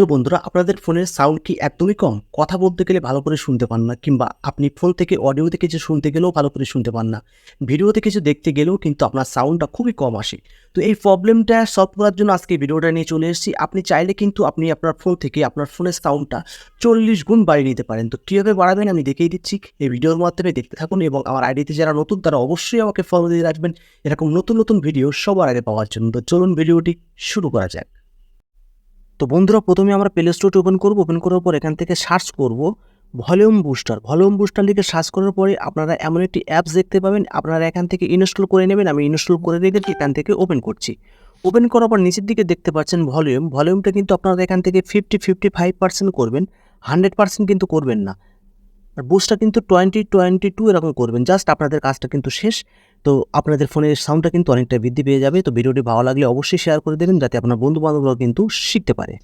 Hello বন্ধুরা, আপনাদের ফোনের সাউন্ড কি একদমই কম? কথা বলতে গেলে ভালো করে শুনতে পান না, কিংবা আপনি ফোন থেকে অডিও থেকে কিছু শুনতে গেলেও ভালো করে শুনতে পান না। ভিডিওতে কিছু দেখতে গেলেও কিন্তু আপনার সাউন্ডটা খুবই কম আসে। তো এই প্রবলেমটা সলভ করার জন্য আজকে ভিডিওটা নিয়ে চলে এসেছি। আপনি চাইলে কিন্তু আপনি আপনার ফোন থেকে, আপনার ফোনের সাউন্ডটা চল্লিশ গুণ বাড়িয়ে নিতে পারেন। তো কীভাবে বাড়াবেন আমি দেখিয়ে দিচ্ছি। এই ভিডিওর মাধ্যমে দেখতে থাকুন এবং আমার আইডিতে যারা নতুন, তারা অবশ্যই আমাকে ফলো দিয়ে রাখবেন। এরকম নতুন নতুন ভিডিও সবার আগে পাওয়ার জন্য। তো চলুন ভিডিওটি শুরু করা যাক। তো বন্ধুরা, প্রথমে আমরা প্লে স্টোরটি ওপেন করব। ওপেন করার পর এখান থেকে সার্চ করব ভলিউম বুস্টার ভলিউম বুস্টার লিখে সার্চ করার পরে আপনারা এমন একটি অ্যাপস দেখতে পাবেন। আপনারা এখান থেকে ইনস্টল করে নেবেন। আমি ইনস্টল করে রেখেছি, এখান থেকে ওপেন করছি। ওপেন করার পর নিচের দিকে দেখতে পাচ্ছেন ভলিউম ভলিউমটা কিন্তু আপনারা এখান থেকে ফিফটি ফিফটি ফাইভ পার্সেন্ট করবেন। হান্ড্রেড পার্সেন্ট কিন্তু করবেন না। আর বুস্টটা কিন্তু টোয়েন্টি টোয়েন্টি টু এরকম করবেন। জাস্ট আপনাদের কাজটা কিন্তু শেষ। তো আপনাদের ফোনের সাউন্ডটা কিন্তু অনেকটা বৃদ্ধি পেয়ে যাবে। তো ভিডিওটি ভালো লাগলে অবশ্যই শেয়ার করে দেবেন যাতে আপনার বন্ধু বান্ধবরাও কিন্তু শিখতে পারে।